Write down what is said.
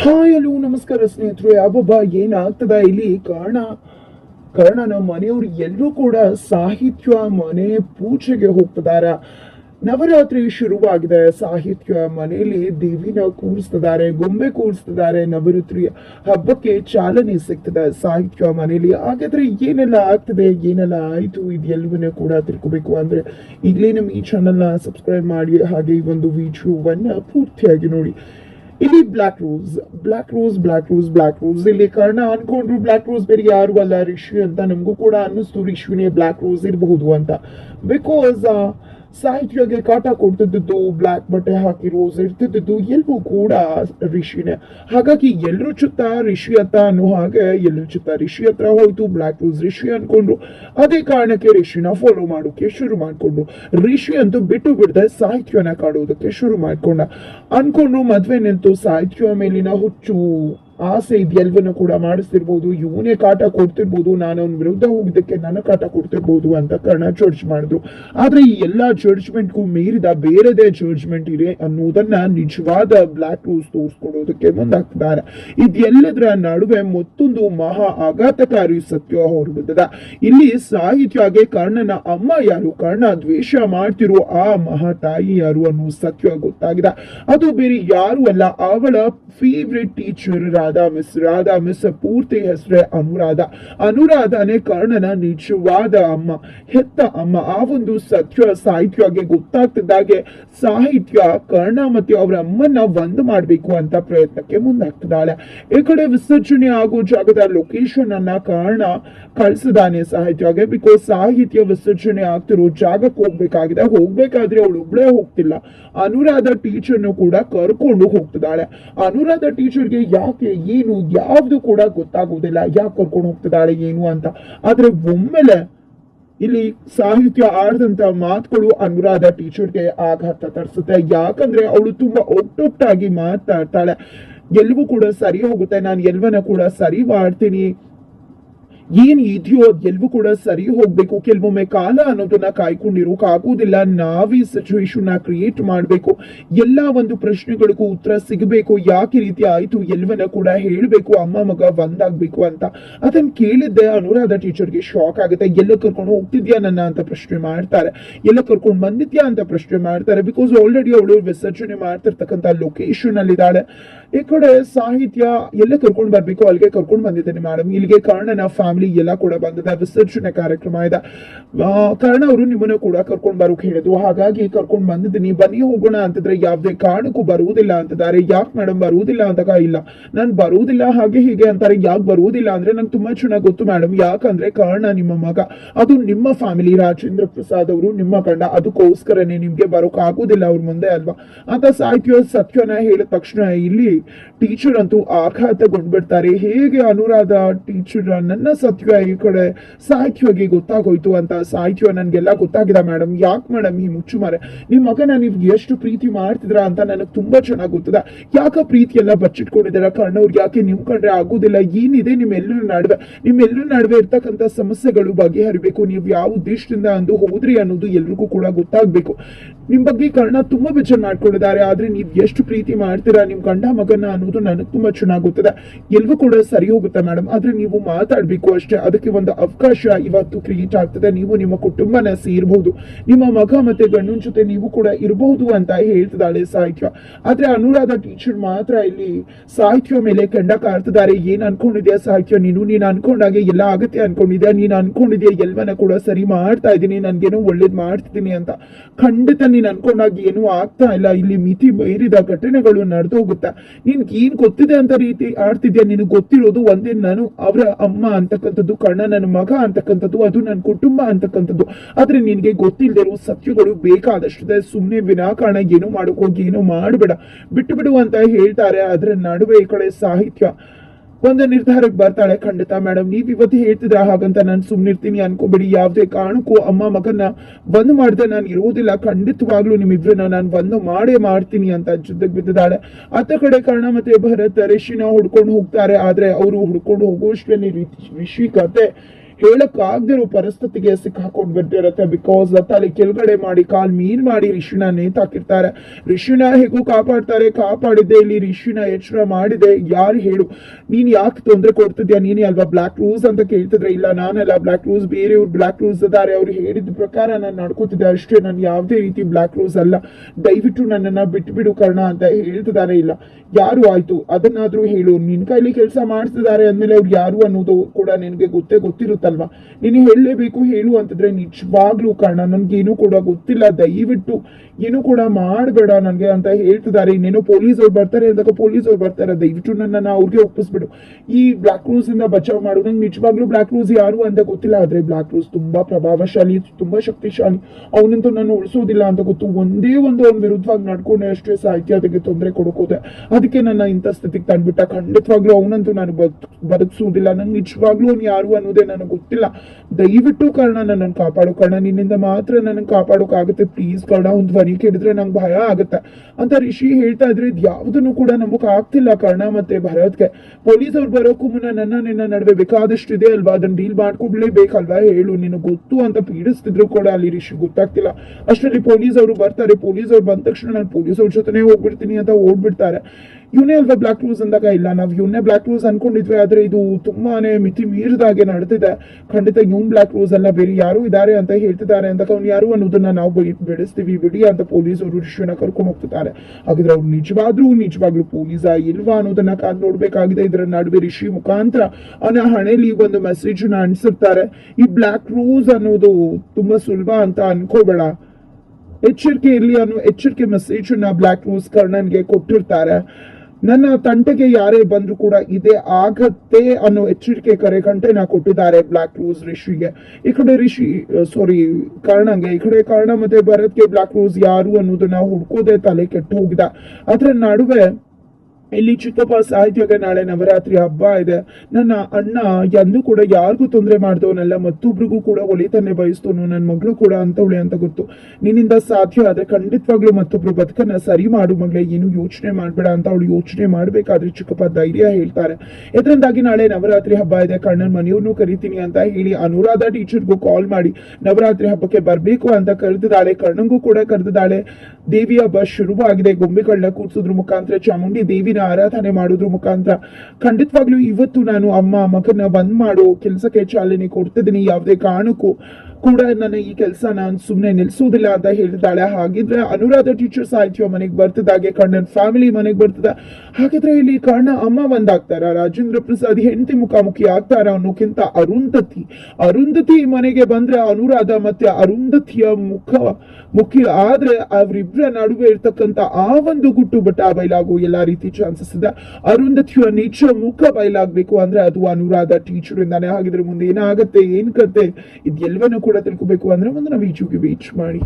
Hi hello ನಮಸ್ಕಾರ ಸ್ನೇಹಿತರೆ ಅಬ್ಬಬ್ಬ ಏನಾಗ್ತದ ಇಲ್ಲಿ? ಕಾರಣ ಕರ್ಣನ ಮನೆಯವರು ಎಲ್ಲರೂ ಕೂಡ ಸಾಹಿತ್ಯ ಮನೆ ಪೂಜೆಗೆ ಹೋಗ್ತಿದಾರ ನವರಾತ್ರಿ ಶುರುವಾಗಿದೆ. ಸಾಹಿತ್ಯ ಮನೆಯಲ್ಲಿ ದೇವಿನ ಕೂರಿಸ್ತಿದ್ದಾರೆ, ಗೊಂಬೆ ಕೂರಿಸ್ತಿದ್ದಾರೆ. ನವರಾತ್ರಿ ಹಬ್ಬಕ್ಕೆ ಚಾಲನೆ ಸಿಗ್ತದೆ ಸಾಹಿತ್ಯ ಮನೆಯಲ್ಲಿ. ಹಾಗಾದ್ರೆ ಏನೆಲ್ಲ ಆಗ್ತದೆ? ಏನೆಲ್ಲ ಆಯಿತು? ಇದೆಲ್ಲವನ್ನ ಕೂಡ ತಿಳ್ಕೊಬೇಕು ಅಂದರೆ ಈಗಲೇ ನಮ್ಮ ಈ ಚಾನಲ್ನ ಸಬ್ಸ್ಕ್ರೈಬ್ ಮಾಡಿ. ಹಾಗೆ ಈ ಒಂದು ವಿಡಿಯೋವನ್ನು ಪೂರ್ತಿಯಾಗಿ ನೋಡಿ. ಇಲ್ಲಿ black rose black rose black rose black rose ಇಲ್ಲಿ ಕರ್ಣ ಅನ್ಕೊಂಡ್ರು ಬ್ಲಾಕ್ ರೋಸ್ ಬೇರೆ ಯಾರು ಅಲ್ಲ ರಿಷಿ ಅಂತ ನಮಗೂ ಕೂಡ ಅನ್ನಿಸ್ತು ರಿಷಿನೇ ಬ್ಲಾಕ್ ರೋಸ್ ಇರಬಹುದು ಅಂತ ಬಿಕಾಸ್ ಸಾಹಿತ್ಯಗೆ ಕಾಟ ಕೊಡ್ತಿದ್ದು ಬ್ಲಾಕ್ ಬಟ್ಟೆ ಹಾಕಿ ರೋಸ್ ಇರ್ತಿದ್ದು ಎಲ್ಲವೂ ಕೂಡ ರಿಷಿನೇ. ಹಾಗಾಗಿ ಎಲ್ಲರೂ ಚುತ್ತ ರಿಷಿ ಅಂತ ಅನ್ನೋ ಹಾಗೆ ಎಲ್ಲರೂ ಚುತ್ತ ರಿಷಿ ಹತ್ರ ಹೋಯ್ತು ಬ್ಲಾಕ್ ರೋಸ್ ರಿಷಿ ಅನ್ಕೊಂಡ್ರು. ಅದೇ ಕಾರಣಕ್ಕೆ ರಿಷಿನ ಫಾಲೋ ಮಾಡೋಕೆ ಶುರು ಮಾಡಿಕೊಂಡ್ರು. ರಿಷಿ ಅಂತೂ ಬಿಟ್ಟು ಬಿಡದೆ ಸಾಹಿತ್ಯನ ಕಾಡೋದಕ್ಕೆ ಶುರು ಮಾಡ್ಕೊಂಡ. ಅನ್ಕೊಂಡ್ರು ಮದ್ವೆ ನಿಂತು ಸಾಹಿತ್ಯ ಮೇಲಿನ ಹುಚ್ಚು. ಆಸೆ ಇದೆಲ್ಲವನ್ನು ಕೂಡ ಮಾಡಿಸ್ತಿರ್ಬೋದು, ಇವನೇ ಕಾಟ ಕೊಡ್ತಿರ್ಬೋದು, ನಾನು ಅವನ ವಿರುದ್ಧ ಹೋಗಿದ್ದಕ್ಕೆ ನನ್ನ ಕಾಟ ಕೊಡ್ತಿರ್ಬೋದು ಅಂತ ಕರ್ಣ ಜಡ್ಜ್ ಮಾಡಿದ್ರು. ಆದ್ರೆ ಈ ಎಲ್ಲಾ ಜಡ್ಜ್ಮೆಂಟ್ಗೂ ಮೀರಿದ ಬೇರೆದೇ ಜಡ್ಜ್ಮೆಂಟ್ ಇದೆ ಅನ್ನೋದನ್ನ ನಿಜವಾದ ಬ್ಲಾಕ್ ರೋಸ್ ತೋರಿಸ್ಕೊಡೋದಕ್ಕೆ ಮುಂದಾಗ್ತಿದ್ದಾರೆ. ಇದೆಲ್ಲದರ ನಡುವೆ ಮತ್ತೊಂದು ಮಹಾ ಆಘಾತಕಾರಿ ಸತ್ಯ ಹೊರಬಿದ್ದದ. ಇಲ್ಲಿ ಸಾಹಿತ್ಯಗೆ ಕರ್ಣನ ಅಮ್ಮ ಯಾರು, ಕರ್ಣ ದ್ವೇಷ ಮಾಡ್ತಿರೋ ಆ ಮಹಾ ತಾಯಿ ಯಾರು ಅನ್ನೋ ಸತ್ಯ ಗೊತ್ತಾಗಿದೆ. ಅದು ಬೇರೆ ಯಾರು ಅಲ್ಲ, ಅವಳ favourite teacher miss Radha miss ಪೂರ್ತಿ ಹೆಸರೇ ಅನುರಾಧ. ಅನುರಾಧನೆ ಕರ್ಣನ ನಿಜವಾದ ಅಮ್ಮ, ಹೆತ್ತ ಅಮ್ಮ. ಆ ಒಂದು ಸತ್ಯ ಸಾಹಿತ್ಯಗೆ ಗೊತ್ತಾಗ್ತಿದ್ದಾಗೆ ಸಾಹಿತ್ಯ ಕರ್ಣ ಮತ್ತು ಅವರ ಅಮ್ಮನ್ನ ಒಂದು ಮಾಡಬೇಕು ಅಂತ ಪ್ರಯತ್ನಕ್ಕೆ ಮುಂದಾಗ್ತಿದ್ದಾಳೆ. ಈ ಕಡೆ ವಿಸರ್ಜನೆ ಆಗೋ ಜಾಗದ ಲೊಕೇಶನ್ ಅನ್ನ ಕರ್ಣ ಕಳಿಸಿದಾನೆ ಸಾಹಿತ್ಯಗೆ ಬಿಕಾಸ್ ಸಾಹಿತ್ಯ ವಿಸರ್ಜನೆ ಆಗ್ತಿರೋ ಜಾಗಕ್ಕೆ ಹೋಗ್ಬೇಕಾಗಿದೆ. ಹೋಗ್ಬೇಕಾದ್ರೆ ಅವಳು ಒಬ್ಳೇ ಹೋಗ್ತಿಲ್ಲ. ಅನುರಾಧ ಟೀಚರ್ನು ಕೂಡ ಕರ್ಕೊಂಡು ಹೋಗ್ತಿದ್ದಾಳೆ. ಅನುರಾಧ ಟೀಚರ್ಗೆ ಯಾಕೆ ಏನು ಯಾವ್ದು ಕೂಡ ಗೊತ್ತಾಗುವುದಿಲ್ಲ. ಯಾಕೆ ಕರ್ಕೊಂಡು ಹೋಗ್ತಿದ್ದಾಳೆ, ಏನು ಅಂತ. ಆದರೆ ಒಮ್ಮೆಲೆ ಇಲ್ಲಿ ಸಾಹಿತ್ಯ ಆಡ್ದಂತ ಮಾತುಗಳು ಅನುರಾಧ ಟೀಚರ್ಗೆ ಆಘಾತ ತರಿಸುತ್ತೆ. ಯಾಕಂದ್ರೆ ಅವಳು ತುಂಬಾ ಒಟ್ಟೊಟ್ಟಾಗಿ ಮಾತಾಡ್ತಾಳೆ. ಎಲ್ಲವೂ ಕೂಡ ಸರಿ ಹೋಗುತ್ತೆ. ನಾನು ಎಲ್ಲವನ್ನ ಕೂಡ ಸರಿ ಮಾಡ್ತೀನಿ. ಏನ್ ಇದೆಯೋ ಅದೆಲ್ವೂ ಕೂಡ ಸರಿ ಹೋಗ್ಬೇಕು. ಕೆಲವೊಮ್ಮೆ ಕಾಲ ಅನ್ನೋದನ್ನ ಕಾಯ್ಕೊಂಡಿರೋಕ್ ಆಗೋದಿಲ್ಲ ನಾವೇ ಸಿಚುವೇಶನ್ ಕ್ರಿಯೇಟ್ ಮಾಡಬೇಕು. ಎಲ್ಲಾ ಒಂದು ಪ್ರಶ್ನೆಗಳಿಗೂ ಉತ್ತರ ಸಿಗಬೇಕು. ಯಾಕೆ ರೀತಿ ಆಯ್ತು? ಎಲ್ಲವನ್ನ ಕೂಡ ಹೇಳಬೇಕು. ಅಮ್ಮ, ಮಗ ಒಂದಾಗ್ಬೇಕು ಅಂತ. ಅದನ್ನ ಕೇಳಿದ್ದೆ. ಅನುರಾಧ ಟೀಚರ್ಗೆ ಶಾಕ್ ಆಗುತ್ತೆ. ಎಲ್ಲ ಕರ್ಕೊಂಡು ಹೋಗ್ತಿದ್ಯಾ ನನ್ನ ಅಂತ ಪ್ರಶ್ನೆ ಮಾಡ್ತಾರೆ. ಎಲ್ಲ ಕರ್ಕೊಂಡು ಬಂದಿದ್ಯಾ ಅಂತ ಪ್ರಶ್ನೆ ಮಾಡ್ತಾರೆ. ಬಿಕಾಸ್ ಆಲ್ರೆಡಿ ಅವಳು ವಿಸರ್ಜನೆ ಮಾಡ್ತಿರ್ತಕ್ಕಂಥ ಲೊಕೇಶನ್ ಅಲ್ಲಿ ಇದ್ದಾಳೆ ಈ ಕಡೆ ಸಾಹಿತ್ಯ ಎಲ್ಲ ಕರ್ಕೊಂಡು ಬರ್ಬೇಕು, ಅಲ್ಲಿಗೆ ಕರ್ಕೊಂಡು ಬಂದಿದ್ದೇನೆ ಮೇಡಮ್ ಇಲ್ಲಿಗೆ ಕರ್ಣನ ಫ್ಯಾಮಿಲಿ ಎಲ್ಲ ಕೂಡ ಬಂದಿದೆ. ವಿಸರ್ಜನೆ ಕಾರ್ಯಕ್ರಮ ಇದೆ. ಕಾರಣ ಅವರು ನಿಮ್ಮನ್ನ ಕೂಡ ಕರ್ಕೊಂಡು ಬರೋಕೆ ಹೇಳಿದ್ರು. ಹಾಗಾಗಿ ಕರ್ಕೊಂಡು ಬಂದಿದ್ದೀನಿ. ಬನ್ನಿ ಹೋಗೋಣ ಅಂತಂದ್ರೆ ಯಾವುದೇ ಕಾರಣಕ್ಕೂ ಬರುವುದಿಲ್ಲ ಅಂತಿದ್ದಾರೆ. ಯಾಕೆ ಮೇಡಮ್ ಬರುವುದಿಲ್ಲ ಅಂತ ಇಲ್ಲ. ನಾನು ಬರುವುದಿಲ್ಲ, ಹಾಗೆ ಹೀಗೆ ಅಂತಾರೆ. ಯಾಕೆ ಬರುವುದಿಲ್ಲ ಅಂದ್ರೆ ನಂಗೆ ತುಂಬಾ ಚೆನ್ನಾಗಿ ಗೊತ್ತು ಮೇಡಮ್ ಯಾಕಂದ್ರೆ ಕರ್ಣ ನಿಮ್ಮ ಮಗ. ಅದು ನಿಮ್ಮ ಫ್ಯಾಮಿಲಿ ರಾಜೇಂದ್ರ ಪ್ರಸಾದ್ ಅವರು ನಿಮ್ಮ ಕಂಡ ಅದಕ್ಕೋಸ್ಕರನೇ ನಿಮ್ಗೆ ಬರೋಕ್ ಆಗುದಿಲ್ಲ. ಅವ್ರ ಮುಂದೆ ಅಲ್ವಾ? ಅಂತ ಸಾಹಿತ್ಯ ಸತ್ಯನ ಹೇಳಿದ ತಕ್ಷಣ ಇಲ್ಲಿ ಟೀಚರ್ ಅಂತೂ ಆಘಾತಗೊಂಡ್ಬಿಡ್ತಾರೆ. ಹೇಗೆ ಅನುರಾಧ ಟೀಚರ್ ನನ್ನ ಸತ್ಯ ಈ ಕಡೆ ಸಾಹಿತ್ಯವಾಗಿ ಗೊತ್ತಾಗೋಯ್ತು ಅಂತ ಸಾಹಿತ್ಯ ನನ್ಗೆಲ್ಲ ಗೊತ್ತಾಗಿದೆ ಮೇಡಮ್ ಯಾಕೆ ಮೇಡಮ್ ಈ ಮುಚ್ಚು ಮಾರೆ ನಿಮ್ಮ ಮಗನ ನೀವು ಎಷ್ಟು ಪ್ರೀತಿ ಮಾಡ್ತಿದ್ರ ಅಂತ ನನಗೆ ತುಂಬಾ ಚೆನ್ನಾಗಿ ಗೊತ್ತದ. ಯಾಕ ಪ್ರೀತಿ ಎಲ್ಲ ಬಚ್ಚಿಟ್ಕೊಂಡಿದ್ದೀರ? ಕಣ್ಣವ್ರು ಯಾಕೆ ನಿಮ್ ಕಂಡ್ರೆ ಆಗೋದಿಲ್ಲ? ಏನಿದೆ ನಿಮ್ಮೆಲ್ಲರ ನಡುವೆ? ನಿಮ್ಮೆಲ್ಲರ ನಡುವೆ ಇರ್ತಕ್ಕಂಥ ಸಮಸ್ಯೆಗಳು ಬಗೆಹರಿಬೇಕು. ನೀವು ಯಾವ ಉದ್ದೇಶದಿಂದ ಅಂದು ಹೋದ್ರಿ ಅನ್ನೋದು ಎಲ್ರಿಗೂ ಕೂಡ ಗೊತ್ತಾಗ್ಬೇಕು. ನಿಮ್ ಬಗ್ಗೆ ಕರ್ಣ ತುಂಬಾ ಬೇಜಾರ್ ಮಾಡ್ಕೊಂಡಿದ್ದಾರೆ. ಆದ್ರೆ ನೀವ್ ಎಷ್ಟು ಪ್ರೀತಿ ಮಾಡ್ತೀರಾ? ನಿಮ್ ಗಂಡ ಮಗನ ಅನ್ನೋದು ನನಗೆ ತುಂಬಾ ಚೆನ್ನಾಗುತ್ತದೆ ಎಲ್ಲವೂ ಕೂಡ ಸರಿ ಹೋಗುತ್ತೆ ಮೇಡಮ್, ಆದ್ರೆ ನೀವು ಮಾತಾಡ್ಬೇಕು ಅಷ್ಟೇ. ಅದಕ್ಕೆ ಒಂದು ಅವಕಾಶ ಇವತ್ತು ಕ್ರಿಯೇಟ್ ಆಗ್ತದೆ. ನೀವು ನಿಮ್ಮ ಕುಟುಂಬನ ಸೇರ್ಬಹುದು ನಿಮ್ಮ ಮಗ ಮತ್ತೆ ಗಂಡನ ಜೊತೆ ನೀವು ಕೂಡ ಇರಬಹುದು ಅಂತ ಹೇಳ್ತಿದ್ದಾಳೆ ಸಾಹಿತ್ಯ. ಆದ್ರೆ ಅನುರಾಧ ಟೀಚರ್ ಮಾತ್ರ ಇಲ್ಲಿ ಸಾಹಿತ್ಯ ಮೇಲೆ ಕಂಡ ಕಾರ್ತಿದ್ದಾರೆ. ಏನ್ ಅನ್ಕೊಂಡಿದ್ಯಾ ಸಾಹಿತ್ಯ? ನೀನು, ನೀನ್ ಅನ್ಕೊಂಡಾಗೆ ಎಲ್ಲ ಆಗತ್ತೆ ಅನ್ಕೊಂಡಿದ್ಯಾ? ನೀನ್ ಅನ್ಕೊಂಡಿದ್ಯಾ ಎಲ್ಲವನ್ನ ಕೂಡ ಸರಿ ಮಾಡ್ತಾ ಇದ್ದೀನಿ, ನನ್ಗೇನೋ ಒಳ್ಳೇದ್ ಮಾಡ್ತಿದ್ದೀನಿ ಅಂತ. ಖಂಡಿತ ನೀನ್ ಅನ್ಕೊಂಡಾಗ ಏನೂ ಆಗ್ತಾ ಇಲ್ಲ. ಇಲ್ಲಿ ಮಿತಿ ಮೀರಿದ ಘಟನೆಗಳು ನಡೆದು ಹೋಗುತ್ತೆ ಏನು ಗೊತ್ತಿದೆ ಅಂತ ರೀತಿ ಆಡ್ತಿದ್ಯಾ? ನಿನಗೆ ಗೊತ್ತಿರೋದು ಒಂದೇ ನಾನು ಅವರ ಅಮ್ಮ ಅಂತಕ್ಕಂಥದ್ದು, ಕಣ್ಣ ನನ್ನ ಮಗ ಅಂತಕ್ಕಂಥದ್ದು, ಅದು ನನ್ನ ಕುಟುಂಬ ಅಂತಕ್ಕಂಥದ್ದು. ಆದ್ರೆ ನಿನಗೆ ಗೊತ್ತಿಲ್ಲದಿರೋ ಸತ್ಯಗಳು ಬೇಕಾದಷ್ಟು ಸುಮ್ಮನೆ ವಿನಾಕಾರಣ ಏನು ಮಾಡೋಕ್ ಹೋಗಿ ಏನೋ ಮಾಡಬೇಡ. ಬಿಟ್ಟು ಬಿಡು ಅಂತ ಹೇಳ್ತಾರೆ. ಅದರ ನಡುವೆ ಈ ಕಡೆ ಸಾಹಿತ್ಯ ಒಂದು ನಿರ್ಧಾರಕ್ಕೆ ಬರ್ತಾಳೆ. ಖಂಡಿತ ಮೇಡಮ್ ನೀವ್ ಇವತ್ತು ಹೇಳ್ತಿದ್ರ ಹಾಗಂತ ನಾನು ಸುಮ್ನಿರ್ತೀನಿ ಅನ್ಕೋಬೇಡಿ. ಯಾವುದೇ ಕಾರಣಕ್ಕೂ ಅಮ್ಮ ಮಗನ್ನ ಬಂದ್ ಮಾಡ್ದೆ ನಾನು ಇರೋದಿಲ್ಲ. ಖಂಡಿತವಾಗ್ಲೂ ನಿಮ್ಮಿಬ್ರನ್ನ ನಾನು ಬಂದು ಮಾಡೇ ಮಾಡ್ತೀನಿ ಅಂತ ಜುದ್ದಕ್ಕೆ ಬಿದ್ದಿದ್ದಾಳೆ. ಅತ್ತ ಕಡೆ ಕಾರಣ ಮತ್ತೆ ಭರತ್ ರಿಷಿನ ಹುಡ್ಕೊಂಡು ಹೋಗ್ತಾರೆ. ಆದ್ರೆ ಅವರು ಹುಡ್ಕೊಂಡು ಹೋಗುವಷ್ಟರಲ್ಲಿ ರಿಷಿ ಕತೆ ಹೇಳಕ್ಕಾಗದೇ ಇರೋ ಪರಿಸ್ಥಿತಿಗೆ ಸಿಕ್ಕಾಕೊಂಡು ಬಿಟ್ಟಿರುತ್ತೆ ಬಿಕಾಸ್ ತಲೆ ಕೆಳಗಡೆ ಮಾಡಿ, ಕಾಲ್ ಮೀನ್ ಮಾಡಿ ರಿಷಿನ ನೇತಾಕಿರ್ತಾರೆ. ರಿಷಿನ ಹೇಗೂ ಕಾಪಾಡ್ತಾರೆ ಕಾಪಾಡಿದೆ ಇಲ್ಲಿ ರಿಷಿನ ಎಚ್ಚರ ಮಾಡಿದೆ. ಯಾರು ಹೇಳು? ನೀನ್ ಯಾಕೆ ತೊಂದರೆ ಕೊಡ್ತಿದ್ಯಾ? ನೀನೇ ಅಲ್ವಾ ಬ್ಲಾಕ್ ರೂಸ್ ಅಂತ ಕೇಳ್ತಿದ್ರೆ, ಇಲ್ಲ, ನಾನಲ್ಲ ಬ್ಲಾಕ್ ರೂಸ್ ಬೇರೆಯವ್ರು ಬ್ಲಾಕ್ ರೂಸ್ ಇದಾರೆ, ಅವ್ರು ಹೇಳಿದ ಪ್ರಕಾರ ನಾನು ನಡ್ಕೋತಿದ್ದೆ. ಅಷ್ಟೇ, ನಾನು ಯಾವುದೇ ರೀತಿ ಬ್ಲಾಕ್ ರೂಸ್ ಅಲ್ಲ. ದಯವಿಟ್ಟು ನನ್ನನ್ನ ಬಿಟ್ಬಿಡು ಕರ್ಣ ಅಂತ ಹೇಳ್ತಿದ್ದಾರೆ ಇಲ್ಲ. ಯಾರು ಆಯ್ತು? ಅದನ್ನಾದ್ರೂ ಹೇಳು. ನಿನ್ ಕೈಲಿ ಕೆಲಸ ಮಾಡ್ತಿದ್ದಾರೆ ಅಂದ್ಮೇಲೆ ಅವ್ರು ಯಾರು ಅನ್ನೋದು ಕೂಡ ನಿನಗೆ ಗೊತ್ತೇ ಗೊತ್ತಿರುತ್ತಲ್ವಾ ನೀನು ಹೇಳಲೇಬೇಕು, ಹೇಳು ಅಂತಂದ್ರೆ ನಿಜವಾಗ್ಲೂ ಕರ್ಣ ನನ್ಗೇನು ಕೂಡ ಗೊತ್ತಿಲ್ಲ. ದಯವಿಟ್ಟು ಏನು ಕೂಡ ಮಾಡಬೇಡ ನನಗೆ ಅಂತ ಹೇಳ್ತಿದ್ದಾರೆ. ಇನ್ನೇನು ಪೊಲೀಸ್ ಅವ್ರು ಬರ್ತಾರೆ ಅಂದಾಗ ಪೊಲೀಸ್ ಅವ್ರು ಬರ್ತಾರೆ. ದಯವಿಟ್ಟು ನನ್ನನ್ನ ಅವ್ರಿಗೆ ಒಪ್ಪಿಸ್ಬಿಡು. ಈ ಬ್ಲಾಕ್ ರೂಸ್ ಇಂದ ಬಚಾವ್ ಮಾಡು ನಂಗೆ ನಿಜವಾಗ್ಲೂ ಬ್ಲಾಕ್ ರೂಸ್ ಯಾರು ಅಂತ ಗೊತ್ತಿಲ್ಲ. ಆದ್ರೆ ಬ್ಲಾಕ್ ರೂಸ್ ತುಂಬಾ ಪ್ರಭಾವಶಾಲಿ, ತುಂಬಾ ಶಕ್ತಿಶಾಲಿ. ಅವನಂತೂ ನಾನು ಉಳಿಸೋದಿಲ್ಲ ಅಂತ ಗೊತ್ತು. ಒಂದೇ ಒಂದು ಅವ್ನ ವಿರುದ್ಧವಾಗಿ ನಡ್ಕೊಂಡೆ ಅಷ್ಟೇ ಸಾಹಿತ್ಯ ಅದಕ್ಕೆ ತೊಂದರೆ ಕೊಡಕೋದೆ ಅದಕ್ಕೆ ನನ್ನ ಇಂಥ ಸ್ಥಿತಿಗೆ ತಂದ್ಬಿಟ್ಟ. ಖಂಡಿತವಾಗ್ಲೂ ಅವನಂತೂ ನಾನು ಬದ್ ಬದುಕಿಸುವುದಿಲ್ಲ ನಂಗೆ ನಿಜವಾಗ್ಲೂ ಅವ್ನು ಯಾರು ಅನ್ನೋದೇ ನನಗೆ ಗೊತ್ತಿಲ್ಲ. ದಯವಿಟ್ಟು ಕರ್ಣ ನನ್ನನ್ನು ಕಾಪಾಡು. ಕರ್ಣ, ನಿನ್ನಿಂದ ಮಾತ್ರ ನನಗೆ ಕಾಪಾಡೋಕ್ಕಾಗುತ್ತೆ. ಪ್ಲೀಸ್ ಕರ್ಣ, ಒಂದು ಧ್ವನಿ ಕೇಳಿದ್ರೆ ನಂಗೆ ಭಯ ಆಗುತ್ತೆ. ಅಂತ ರಿಷಿ ಹೇಳ್ತಾ ಇದ್ರೆ ಇದು ಯಾವುದನ್ನು ಕೂಡ ನಮಗೆ ಆಗ್ತಿಲ್ಲ ಕರ್ಣ ಮತ್ತೆ ಭರತ್ಗೆ. ಪೊಲೀಸ್ ಅವ್ರು ಬರೋಕ್ಕೂ ಮುನ್ನ ನನ್ನ ನಿನ್ನ ನಡುವೆ ಬೇಕಾದಷ್ಟು ಇದೆ ಅಲ್ವಾ? ಅದನ್ನ ಡೀಲ್ ಮಾಡ್ಕೊಡ್ಲೇಬೇಕಲ್ವಾ? ಹೇಳು ನಿನಗೆ ಗೊತ್ತು ಅಂತ ಪೀಡಿಸ್ತಿದ್ರು ಕೂಡ ಅಲ್ಲಿ ರಿಷಿ ಗೊತ್ತಾಗ್ತಿಲ್ಲ. ಅಷ್ಟರಲ್ಲಿ ಪೊಲೀಸ್ ಅವರು ಬರ್ತಾರೆ. ಪೊಲೀಸ್ ಅವ್ರು ಬಂದ ತಕ್ಷಣ ನಾನು ಪೊಲೀಸ್ ಅವ್ರ ಜೊತೆನೇ ಹೋಗ್ಬಿಡ್ತೀನಿ ಅಂತ ಓಡ್ಬಿಡ್ತಾರೆ. ಇವನೇ ಬ್ಲಾಕ್ ರೂಸ್ ಅಂದಾಗ ಇಲ್ಲ. ನಾವು ಇವನ್ನೇ ಬ್ಲಾಕ್ ರೂಸ್ ಅನ್ಕೊಂಡಿದ್ವಿ ಆದರೆ ಇದು ತುಂಬಾನೇ ಮಿತಿ ಮೀರಿದಾಗೆ ನಡೆದಿದೆ ಖಂಡಿತ ಇವನ್ ಬ್ಲಾಕ್ ರೂಸ್ ಅಲ್ಲ, ಬೇರೆ ಯಾರು ಇದಾರೆ ಅಂತ ಹೇಳ್ತಿದ್ದಾರೆ ಅಂತ ಅವ್ನು ಯಾರು ಅನ್ನೋದನ್ನ ನಾವು ಬೆಳೆಸ್ತೀವಿ, ಬಿಡಿ ಅಂತ ಪೊಲೀಸ್ ಅವರು ರಿಷಿಯನ್ನ ಕರ್ಕೊಂಡು ಹೋಗ್ತಿದ್ದಾರೆ. ಹಾಗಿದ್ರೆ ಅವ್ರು ನಿಜವಾದ್ರೂ, ನಿಜವಾಗ್ಲೂ ಪೊಲೀಸಾ ಇಲ್ವಾ ಅನ್ನೋದನ್ನ ಕಾದ್ ನೋಡ್ಬೇಕಾಗಿದೆ. ಇದರ ನಡುವೆ ಋಷಿ ಮುಖಾಂತರ ಅವನ ಹಣೆಯಲ್ಲಿ ಒಂದು ಮೆಸೇಜ್ ಅನ್ಸಿರ್ತಾರೆ. ಈ ಬ್ಲಾಕ್ ರೂಸ್ ಅನ್ನೋದು ತುಂಬಾ ಸುಲಭ ಅಂತ ಅನ್ಕೋಬೇಡ. ಎಚ್ಚರಿಕೆ ಇರಲಿ ಅನ್ನೋ ಎಚ್ಚರಿಕೆ ಮೆಸೇಜ್ ಬ್ಲಾಕ್ ರೂಸ್ ಕರ್ಣನ್ಗೆ ಕೊಟ್ಟಿರ್ತಾರೆ. ನನ್ನ ತಂಟೆಗೆ ಯಾರೇ ಬಂದ್ರು ಕೂಡ ಇದೇ ಆಗತ್ತೆ ಅನ್ನೋ ಎಚ್ಚರಿಕೆ ಕರೆ ನಾ ಕೊಟ್ಟಿದ್ದಾರೆ ಬ್ಲಾಕ್ ರೋಸ್ ರಿಷಿಗೆ. ಈ ಕಡೆ ರಿಷಿ ಸಾರಿ ಕರ್ಣಂಗೆ. ಈ ಕಡೆ ಕರ್ಣ ಮತ್ತೆ ಭರತ್ಗೆ ಬ್ಲಾಕ್ ರೋಸ್ ಯಾರು ಅನ್ನೋದನ್ನ ಹುಡ್ಕೋದೆ ತಲೆ ಕೆಟ್ಟು ಹೋಗಿದೆ. ಅದ್ರ ನಡುವೆ ಇಲ್ಲಿ ಚಿಕ್ಕಪ್ಪ ಸಾಹಿತ್ಯಕ್ಕೆ ನಾಳೆ ನವರಾತ್ರಿ ಹಬ್ಬ ಇದೆ. ನನ್ನ ಅಣ್ಣ ಎಂದು ಕೂಡ ಯಾರಿಗೂ ತೊಂದರೆ ಮಾಡಿದವನಲ್ಲ, ಮತ್ತೊಬ್ರಿಗೂ ಕೂಡ ಒಳಿತನ್ನೇ ಬಯಸ್ತವನು ನನ್ನ ಮಗಳು ಕೂಡ ಅಂತವಳೆ ಅಂತ ಗೊತ್ತು. ನಿನ್ನಿಂದ ಸಾಧ್ಯ ಆದ್ರೆ ಖಂಡಿತವಾಗ್ಲೂ ಮತ್ತೊಬ್ರು ಬದುಕನ್ನ ಸರಿ ಮಾಡು ಮಗಳೇ, ಏನು ಯೋಚನೆ ಮಾಡಬೇಡ ಅಂತ ಅವಳು ಯೋಚನೆ ಮಾಡ್ಬೇಕಾದ್ರೆ ಚಿಕ್ಕಪ್ಪ ಧೈರ್ಯ ಹೇಳ್ತಾರೆ. ಇದರಿಂದಾಗಿ ನಾಳೆ ನವರಾತ್ರಿ ಹಬ್ಬ ಇದೆ, ಕಣ್ಣನ್ ಮನೆಯವ್ರನ್ನೂ ಕರಿತೀನಿ ಅಂತ ಹೇಳಿ ಅನುರಾಧ ಟೀಚರ್ಗೂ ಕಾಲ್ ಮಾಡಿ, ನವರಾತ್ರಿ ಹಬ್ಬಕ್ಕೆ ಬರಬೇಕು ಅಂತ ಕರೆದಿದ್ದಾಳೆ, ಕಣ್ಣಂಗೂ ಕೂಡ ಕರೆದಿದ್ದಾಳೆ. ದೇವಿ ಹಬ್ಬ ಶುರುವಾಗಿದೆ ಗೊಂಬೆಗಳನ್ನ ಕೂರ್ಸೋದ್ರ, ಮುಖಾಂತರ ಚಾಮುಂಡಿ ದೇವಿನ ಆರಾಧನೆ ಮಾಡೋದ್ರ ಮುಖಾಂತರ. ಖಂಡಿತವಾಗ್ಲೂ ಇವತ್ತು ನಾನು ಅಮ್ಮ ಮಗನ ಬಂದ್ ಮಾಡೋ ಕೆಲಸಕ್ಕೆ ಚಾಲನೆ ಕೊಡ್ತಿದ್ದೀನಿ. ಯಾವುದೇ ಕಾರಣಕ್ಕೂ ಕೂಡ ನನ್ನ ಈ ಕೆಲಸ ನಾನು ಸುಮ್ಮನೆ ನಿಲ್ಸೋದಿಲ್ಲ ಅಂತ ಹೇಳಿದ್ದಾಳೆ ಹಾಗಿದ್ರೆ ಅನುರಾಧ ಟೀಚರ್ ಸಾಹಿತ್ಯ ಮನೆಗೆ ಬರ್ತಿದ್ದಾಗೆ ಕಣ್ಣನ್ ಫ್ಯಾಮಿಲಿ ಮನೆಗೆ ಬರ್ತದ. ಹಾಗಿದ್ರೆ ಇಲ್ಲಿ ಕಣ್ಣ ಅಮ್ಮ ಒಂದಾಗ್ತಾರ? ರಾಜೇಂದ್ರ ಪ್ರಸಾದ್ ಹೆಂಡತಿ ಮುಖಾಮುಖಿ ಆಗ್ತಾರ ಅನ್ನೋಕ್ಕಿಂತ ಅರುಂಧತಿ. ಅರುಂಧತಿ ಮನೆಗೆ ಬಂದ್ರೆ ಅನುರಾಧ ಮತ್ತೆ ಅರುಂಧತಿಯ ಮುಖ ಮುಖ್ಯ ಆದ್ರೆ ಅವರಿಬ್ಬರ ನಡುವೆ ಇರ್ತಕ್ಕಂತ ಆ ಒಂದು ಗುಟ್ಟು ಬಟ್ಟ ಬಯಲಾಗೋ ಎಲ್ಲಾ ರೀತಿ ಚಾನ್ಸಸ್ ಇದೆ. ಅರುಂಧತಿಯ ನಿಜ ಮುಖ ಬಯಲಾಗಬೇಕು ಅಂದ್ರೆ ಅದು ಅನುರಾಧ ಟೀಚರ್ ಇಂದಾನೆ. ಹಾಗಿದ್ರೆ ಮುಂದೆ ಏನಾಗತ್ತೆ, ಏನ್ ಕತೆ? ಇದೆಲ್ಲವನ್ನೂ ಕೂಡ ತಿಳ್ಕೊಬೇಕು ಅಂದ್ರೆ ಒಂದು ನಾವು ಈಚುಗೆ ಬೀಚ್ ಮಾಡಿ.